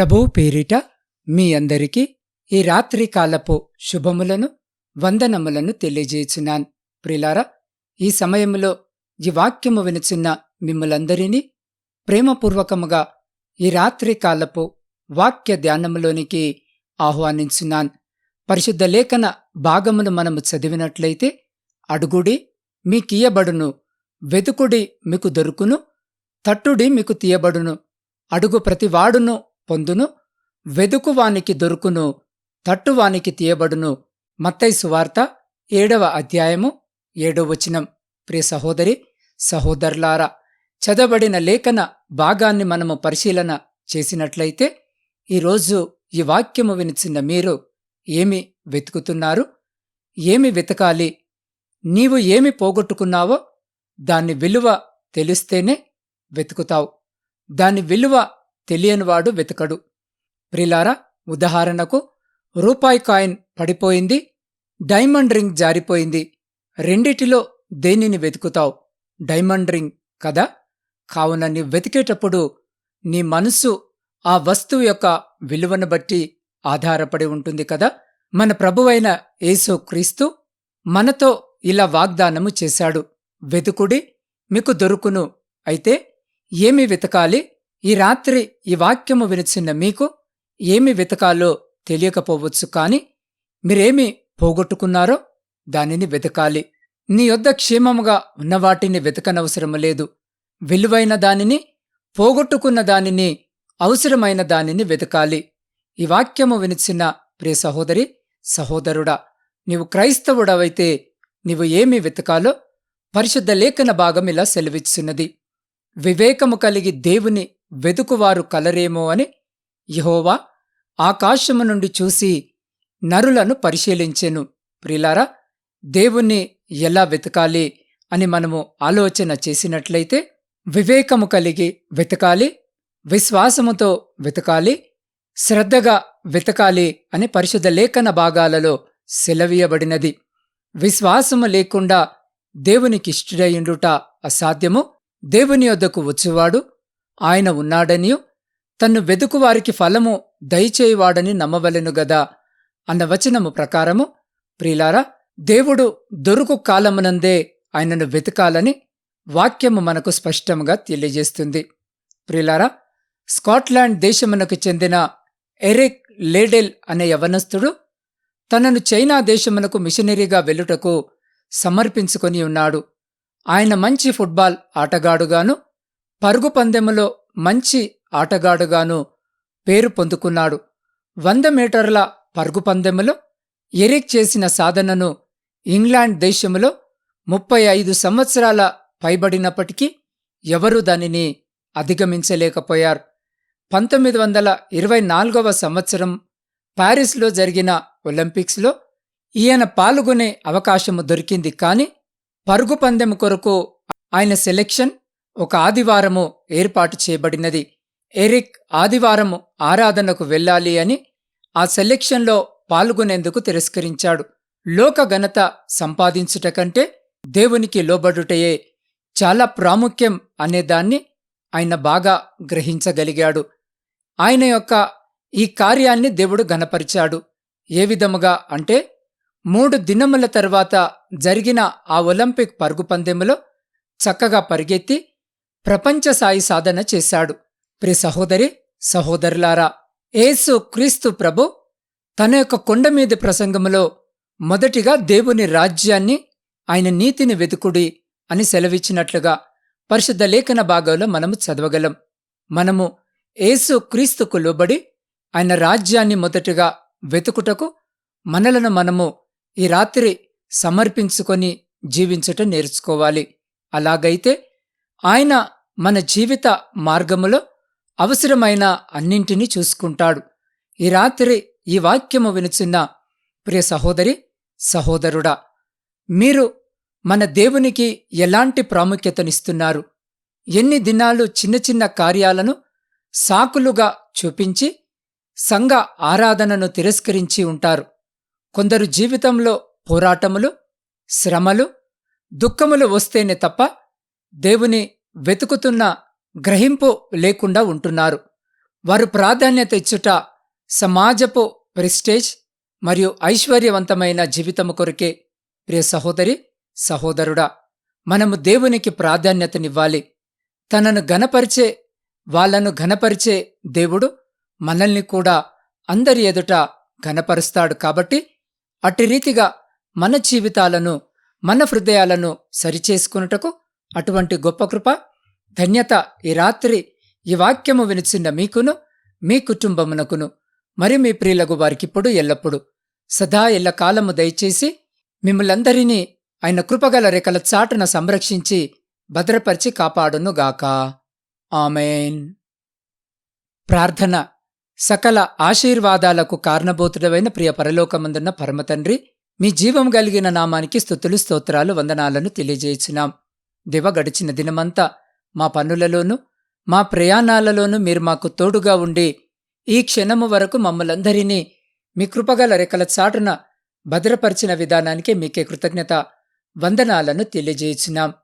ప్రభు పేరిట మీ అందరికీ ఈ రాత్రికాలపు శుభములను వందనములను తెలియజేయుచున్నాను. ప్రిలారా ఈ సమయంలో ఈ వాక్యము వినుచున్న మిమ్మలందరినీ ప్రేమపూర్వకముగా ఈ రాత్రికాలపు వాక్య ధ్యానములోనికి ఆహ్వానించున్నాను. పరిశుద్ధ లేఖన భాగమును మనము చదివినట్లయితే అడుగుడి మీకియబడును వెతుకుడి మీకు దొరుకును తట్టుడి మీకు తీయబడును అడుగు ప్రతివాడును పొందును వెదుకువానికి దొరుకును తట్టువానికి తీయబడును. మత్తైసు వార్త ఏడవ అధ్యాయము ఏడో వచనం. ప్రియ సహోదరి సహోదరులారా చదవబడిన లేఖన భాగాన్ని మనము పరిశీలన చేసినట్లయితే ఈరోజు ఈ వాక్యము వినిచిన మీరు ఏమి వెతుకుతున్నారు? ఏమి వెతకాలి? నీవు ఏమి పోగొట్టుకున్నావో దాని విలువ తెలిస్తేనే వెతుకుతావు. దాని విలువ తెలియనివాడు వెతకడు. ప్రిలారా ఉదాహరణకు రూపాయి కాయిన్ పడిపోయింది డైమండ్ రింగ్ జారిపోయింది రెండిటిలో దేనిని వెతుకుతావు? డైమండ్ రింగ్ కదా? కావున నీ వెతికేటప్పుడు నీ మనస్సు ఆ వస్తువు యొక్క విలువను బట్టి ఆధారపడి ఉంటుంది కదా? మన ప్రభువైన యేసు క్రీస్తు మనతో ఇలా వాగ్దానము చేశాడు. వెతుకుడి మీకు దొరుకును. అయితే ఏమి వెతకాలి? ఈ రాత్రి ఈ వాక్యము వినిచిన్న మీకు ఏమి వెతకాలో తెలియకపోవచ్చు కాని మీరేమి పోగొట్టుకున్నారో దానిని వెతకాలి. నీ యొద్ద క్షేమముగా ఉన్న వాటిని వెతకనవసరము లేదు. విలువైన దానిని పోగొట్టుకున్న దానిని అవసరమైన దానిని వెతకాలి. ఈ వాక్యము వినిచిన ప్రియ సహోదరి సహోదరుడా నీవు క్రైస్తవుడవైతే నీవు ఏమి వెతకాలో పరిశుద్ధ లేఖన భాగం ఇలా సెలవిచ్చున్నది. వివేకము కలిగి దేవుని వెతుకువారు కలరేమో అని యహోవా ఆకాశము నుండి చూసి నరులను పరిశీలించెను. ప్రిలారా దేవుణ్ణి ఎలా వెతకాలి అని మనము ఆలోచన చేసినట్లయితే వివేకము కలిగి వెతకాలి విశ్వాసముతో వెతకాలి శ్రద్ధగా వెతకాలి అని పరిశుద్ధ లేఖన భాగాలలో సెలవీయబడినది. విశ్వాసము లేకుండా దేవునికిష్టుడయుండుట అసాధ్యము. దేవుని యొద్దకు వచ్చువాడు ఆయన ఉన్నాడనియు తన్ను వెదుకువారికి ఫలము దయచేయువాడని నమ్మవలెను గదా. అన్న వచనము ప్రకారము ప్రిలారా దేవుడు దొరుకు కాలమునందే ఆయనను వెతకాలని వాక్యము మనకు స్పష్టంగా తెలియజేస్తుంది. ప్రిలారా స్కాట్లాండ్ దేశమునకు చెందిన ఎరిక్ లేడెల్ అనే యవనస్తుడు తనను చైనా దేశమునకు మిషనరీగా వెలుటకు సమర్పించుకొని ఉన్నాడు. ఆయన మంచి ఫుట్బాల్ ఆటగాడుగాను పరుగు పందెములో మంచి ఆటగాడుగాను పేరు పొందుకున్నాడు. వంద మీటర్ల పరుగు పందెములో ఎరిక్ చేసిన సాధనను ఇంగ్లాండ్ దేశములో ముప్పై ఐదు సంవత్సరాల పైబడినప్పటికీ ఎవరూ దానిని అధిగమించలేకపోయారు. పంతొమ్మిది వందల ఇరవై నాలుగవ సంవత్సరం పారిస్లో జరిగిన ఒలింపిక్స్లో ఈయన పాల్గొనే అవకాశము దొరికింది కాని పరుగు పందెం కొరకు ఆయన సెలెక్షన్ ఒక ఆదివారము ఏర్పాటు చేయబడినది. ఎరిక్ ఆదివారము ఆరాధనకు వెళ్ళాలి అని ఆ సెలెక్షన్లో పాల్గొనేందుకు తిరస్కరించాడు. లోక ఘనత సంపాదించుట కంటే దేవునికి లోబడుటయే చాలా ప్రాముఖ్యం అనేదాన్ని ఆయన బాగా గ్రహించగలిగాడు. ఆయన యొక్క ఈ కార్యాన్ని దేవుడు గనపరిచాడు ఏ విధముగా అంటే మూడు దినముల తర్వాత జరిగిన ఆ ఒలింపిక్ పరుగు పందెములో చక్కగా పరిగెత్తి ప్రపంచ సాయి సాధన చేశాడు. ప్రి సహోదరి సహోదరులారా ఏసు క్రీస్తు ప్రభు తన యొక్క కొండమీది ప్రసంగములో మొదటిగా దేవుని రాజ్యాన్ని ఆయన నీతిని వెతుకుడి అని సెలవిచ్చినట్లుగా పరిశుద్ధ లేఖన భాగంలో మనము చదవగలం. మనము ఏసు క్రీస్తుకు లోబడి ఆయన రాజ్యాన్ని మొదటిగా వెతుకుటకు మనలను మనము ఈ రాత్రి సమర్పించుకొని జీవించటం నేర్చుకోవాలి. అలాగైతే ఆయన మన జీవిత మార్గములో అవసరమైన అన్నింటినీ చూసుకుంటాడు. ఈ రాత్రి ఈ వాక్యము వినుచున్న ప్రియ సహోదరి సహోదరుడా మీరు మన దేవునికి ఎలాంటి ప్రాముఖ్యతనిస్తున్నారు? ఎన్ని దినాలు చిన్న చిన్న కార్యాలను సాకులుగా చూపించి సంఘ ఆరాధనను తిరస్కరించి ఉంటారు. కొందరు జీవితంలో పోరాటములు శ్రమలు దుఃఖములు వస్తేనే తప్ప దేవుని వెతుకుతున్న గ్రహింపు లేకుండా ఉంటున్నారు. వారు ప్రాధాన్యత ఇచ్చుట సమాజపు ప్రెస్టేజ్ మరియు ఐశ్వర్యవంతమైన జీవితము కొరకే ప్రియ సహోదరి సహోదరుడా మనము దేవునికి ప్రాధాన్యతనివ్వాలి. తనను ఘనపరిచే వాళ్ళను ఘనపరిచే దేవుడు మనల్ని కూడా అందరి ఎదుట ఘనపరుస్తాడు కాబట్టి అట్టి రీతిగా మన జీవితాలను మన హృదయాలను సరిచేసుకున్నటకు అటువంటి గొప్ప కృప ధన్యత ఈ రాత్రి ఈ వాక్యము వినిచిన్న మీకును మీ కుటుంబమునకును మరి మీ ప్రియులకు వారికిప్పుడు ఎల్లప్పుడు. సదా ఎల్ల కాలము దయచేసి మిమ్మలందరినీ ఆయన కృపగల రెక్కల చాటున సంరక్షించి భద్రపరిచి కాపాడునుగాక ఆమెన్. ప్రార్థన సకల ఆశీర్వాదాలకు కారణభూతుడమైన ప్రియ పరలోకమందున్న పరమతండ్రి మీ జీవం కలిగిన నామానికి స్థుతులు స్తోత్రాలు వందనాలను తెలియజేయించినాం దివ గడిచిన దినమంతా మా పనులలోనూ మా ప్రయాణాలలోనూ మీరు మాకు తోడుగా ఉండి ఈ క్షణము వరకు మమ్మలందరినీ మీ కృపగల రెక్కల చాటున భద్రపరిచిన విధానానికి మీకే కృతజ్ఞత వందనాలను తెలియజేయుచున్నాం.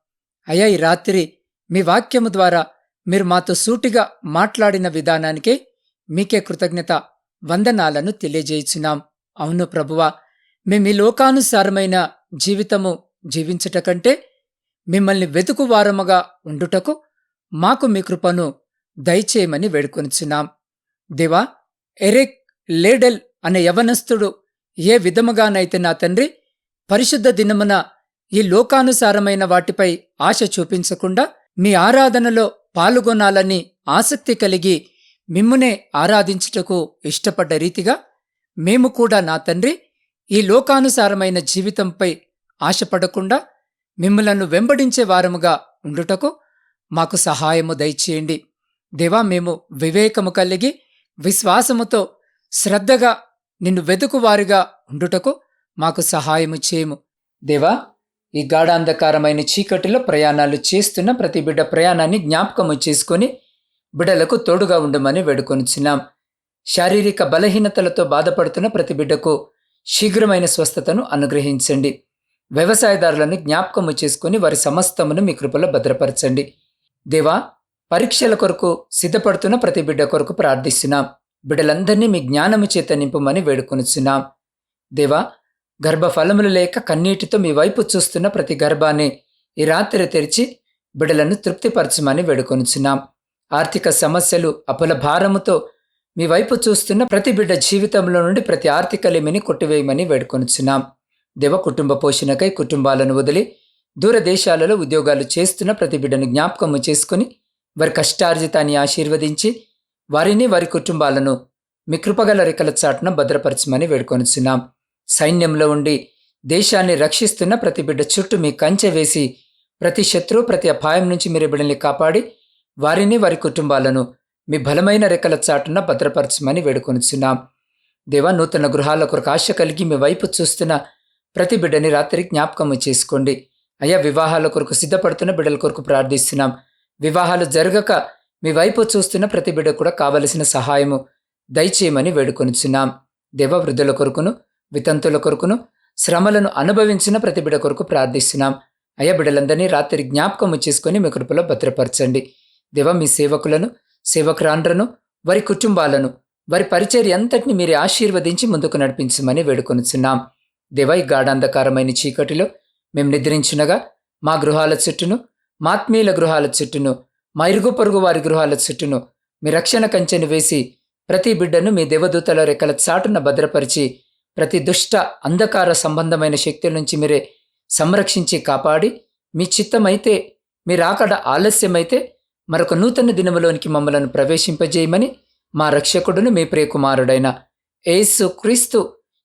అయ్యా ఈ రాత్రి మీ వాక్యము ద్వారా మీరు మాతో సూటిగా మాట్లాడిన విధానానికే మీకే కృతజ్ఞత వందనాలను తెలియజేయుచున్నాం. అవును ప్రభువా మేము ఈ లోకానుసారమైన జీవితము జీవించటకంటే కంటే మిమ్మల్ని వెతుకువారముగా ఉండుటకు మాకు మీ కృపను దయచేయమని వేడుకొనిచున్నాం. దేవా ఎరెక్ లేడెల్ అనే యవనస్థుడు ఏ విధముగానైతే నా తండ్రి పరిశుద్ధ దినమున ఈ లోకానుసారమైన వాటిపై ఆశ చూపించకుండా మీ ఆరాధనలో పాల్గొనాలని ఆసక్తి కలిగి మిమ్మునే ఆరాధించుటకు ఇష్టపడ్డ రీతిగా మేము కూడా నా తండ్రి ఈ లోకానుసారమైన జీవితంపై ఆశపడకుండా మిమ్మలను వెంబడించే వారముగా ఉండుటకు మాకు సహాయము దయచేయండి. దేవా మేము వివేకము కలిగి విశ్వాసముతో శ్రద్ధగా నిన్ను వెతుకువారుగా ఉండుటకు మాకు సహాయము చేయము. దేవా ఈ గాఢాంధకారమైన చీకటిలో ప్రయాణాలు చేస్తున్న ప్రతి బిడ్డ ప్రయాణాన్ని జ్ఞాపకము చేసుకొని బిడ్డలకు తోడుగా ఉండమని వేడుకొనిచున్నాం. శారీరక బలహీనతలతో బాధపడుతున్న ప్రతి బిడ్డకు శీఘ్రమైన స్వస్థతను అనుగ్రహించండి. వ్యవసాయదారులను జ్ఞాపకము చేసుకుని వారి సమస్తమును మీ కృపలో భద్రపరచండి. దేవా పరీక్షల కొరకు సిద్ధపడుతున్న ప్రతి బిడ్డ కొరకు ప్రార్థిస్తున్నాం. బిడ్డలందరినీ మీ జ్ఞానము చేత నింపమని వేడుకొనిచున్నాం. దేవా గర్భఫలములు లేక కన్నీటితో మీ వైపు చూస్తున్న ప్రతి గర్భాన్ని ఈ రాత్రి తెరిచి బిడలను తృప్తిపరచమని వేడుకొనిచున్నాం. ఆర్థిక సమస్యలు అప్పుల భారముతో మీ వైపు చూస్తున్న ప్రతి బిడ్డ జీవితంలో నుండి ప్రతి ఆర్థిక లేమిని కొట్టివేయమని వేడుకొనిచున్నాం. దేవ కుటుంబ పోషణకై కుటుంబాలను వదిలి దూరదేశాలలో ఉద్యోగాలు చేస్తున్న ప్రతి బిడ్డను జ్ఞాపకము చేసుకుని వారి కష్టార్జితాన్ని ఆశీర్వదించి వారిని వారి కుటుంబాలను మీ కృపగల రెక్కల చాటున భద్రపరచమని వేడుకొనిచున్నాం. సైన్యంలో ఉండి దేశాన్ని రక్షిస్తున్న ప్రతి బిడ్డ చుట్టూ మీ కంచె వేసి ప్రతి శత్రువు ప్రతి అపాయం నుంచి మీరు బిడ్డల్ని కాపాడి వారిని వారి కుటుంబాలను మీ బలమైన రెక్కల చాటున భద్రపరచమని వేడుకొనిచున్నాం. దేవా నూతన గృహాల కొరకు ఆశ కలిగి మీ వైపు చూస్తున్న ప్రతి బిడ్డని రాత్రి జ్ఞాపకము చేసుకోండి. అయ్యా వివాహాల కొరకు సిద్ధపడుతున్న బిడ్డల కొరకు ప్రార్థిస్తున్నాం. వివాహాలు జరగక మీ వైపు చూస్తున్న ప్రతి బిడ్డ కూడా కావలసిన సహాయము దయచేయమని వేడుకొనిచున్నాం. దేవ వృద్ధుల కొరకును వితంతుల కొరకును శ్రమలను అనుభవించిన ప్రతి బిడ్డ కొరకు ప్రార్థిస్తున్నాం. అయ్యా బిడ్డలందరినీ రాత్రి జ్ఞాపకము చేసుకుని మీ కృపలో భద్రపరచండి. దేవ మీ సేవకులను సేవకురాండ్రను వారి కుటుంబాలను వారి పరిచర్య అంతటిని మీరు ఆశీర్వదించి ముందుకు నడిపించమని వేడుకొనిచున్నాం. దివై గాఢాంధకారమైన చీకటిలో మేము నిద్రించినగా మా గృహాల చుట్టూను మాత్మీయుల గృహాల చుట్టూను మా ఇరుగు పొరుగు వారి గృహాల చుట్టూను మీ రక్షణ కంచెను వేసి ప్రతి బిడ్డను మీ దేవదూతల రెక్కల చాటున భద్రపరిచి ప్రతి దుష్ట అంధకార సంబంధమైన శక్తుల నుంచి మీరే సంరక్షించి కాపాడి మీ చిత్తమైతే మీరు ఆకడ ఆలస్యమైతే మరొక నూతన దినములోనికి మమ్మలను ప్రవేశింపజేయమని మా రక్షకుడును మీ ప్రియకుమారుడైన ఏసు క్రీస్తు